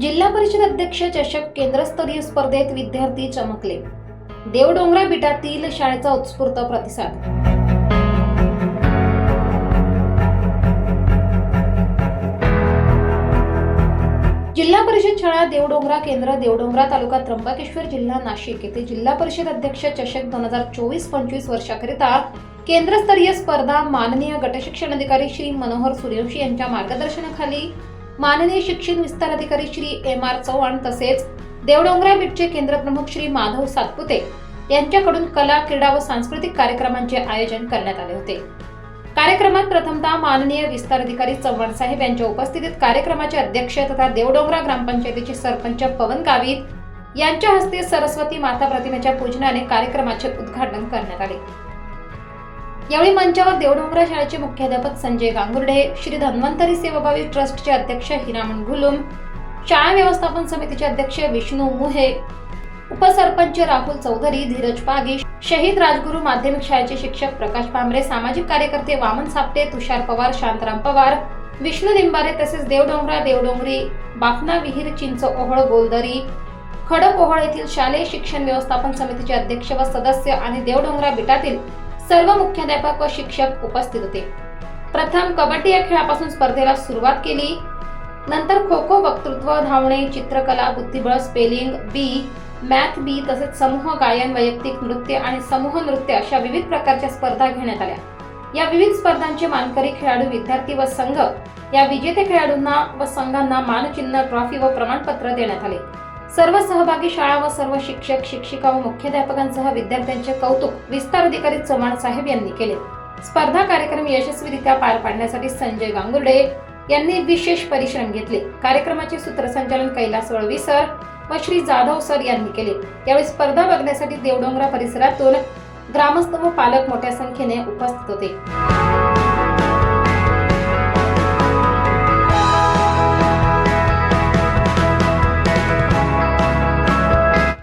जिल्हा परिषद अध्यक्ष चषक केंद्रस्तरीय स्पर्धेत विद्यार्थी चमकले. देवडोंगरा बिटातील शाळेचा उत्स्फूर्त प्रतिसाद. जिल्हा परिषद शाळा देवडोंगरा केंद्र देवडोंगरा तालुका त्र्यंबकेश्वर जिल्हा नाशिक येथे जिल्हा परिषद अध्यक्ष चषक दोन हजार चोवीस पंचवीस वर्षाकरिता केंद्रस्तरीय स्पर्धा माननीय गटशिक्षण अधिकारी श्री मनोहर सूर्यवंशी यांच्या मार्गदर्शनाखाली माननीय शिक्षण विस्तार अधिकारी श्री एम आर चव्हाण तसेच देवडोंगरा बीटचे केंद्रप्रमुख श्री माधव सातपुते यांच्याकडून कला क्रीडा व सांस्कृतिक कार्यक्रमांचे आयोजन करण्यात आले होते. कार्यक्रमात प्रथमतः माननीय विस्तार अधिकारी चव्हाण साहेब यांच्या उपस्थितीत कार्यक्रमाचे अध्यक्ष तथा देवडोंगरा ग्रामपंचायतीचे सरपंच पवन गावित यांच्या हस्ते सरस्वती माता प्रतिमेच्या पूजनाने कार्यक्रमाचे उद्घाटन करण्यात आले. यावेळी मंचावर देवडोंगरा शाळेचे मुख्याध्यापक संजय गांगुर्डे श्री धन्वंतरी सेवाभावी ट्रस्टचे अध्यक्ष हिरामण गुलुम शाळा व्यवस्थापन समितीचे अध्यक्ष विष्णू मुहे उपसरपंच राहुल चौधरी धीरज पागी शहीद राजगुरू माध्यमिक शाळेचे शिक्षक प्रकाश भांबरे सामाजिक कार्यकर्ते वामन सापटे तुषार पवार शांताराम पवार विष्णू लिंबारे तसेच देवडोंगरा देवडोंगरी बाफना विहीर चिंच ओहळ गोलदरी खडक ओहळ येथील शालेय शिक्षण व्यवस्थापन समितीचे अध्यक्ष व सदस्य आणि देवडोंगरा बिटातील सर्व मुख्याध्यापक व शिक्षक उपस्थित होते. प्रथम कबड्डी या खेळापासून स्पर्धेला सुरुवात केली. नंतर खो खो वक्तृत्व धावणे चित्रकला बुद्धिबळ स्पेलिंग बी मॅथ बी तसेच समूह गायन वैयक्तिक नृत्य आणि समूह नृत्य अशा विविध प्रकारच्या स्पर्धा घेण्यात आल्या. या विविध स्पर्धांचे मानकरी खेळाडू विद्यार्थी व संघ या विजेते खेळाडूंना व संघांना मानचिन्ह ट्रॉफी व प्रमाणपत्र देण्यात आले. सर्व सहभागी शाळा व सर्व शिक्षक शिक्षिका व मुख्याध्यापकांसह विद्यार्थ्यांचे कौतुक विस्तार अधिकारी चव्हाण साहेब यांनी केले. स्पर्धा कार्यक्रम यशस्वीरित्या पार पाडण्यासाठी संजय गांगुर्डे यांनी विशेष परिश्रम घेतले. कार्यक्रमाचे सूत्रसंचालन कैलास वळवी सर व श्री जाधव सर यांनी केले. यावेळी स्पर्धा बघण्यासाठी देवडोंगरा परिसरातून ग्रामस्थ व पालक मोठ्या संख्येने उपस्थित होते.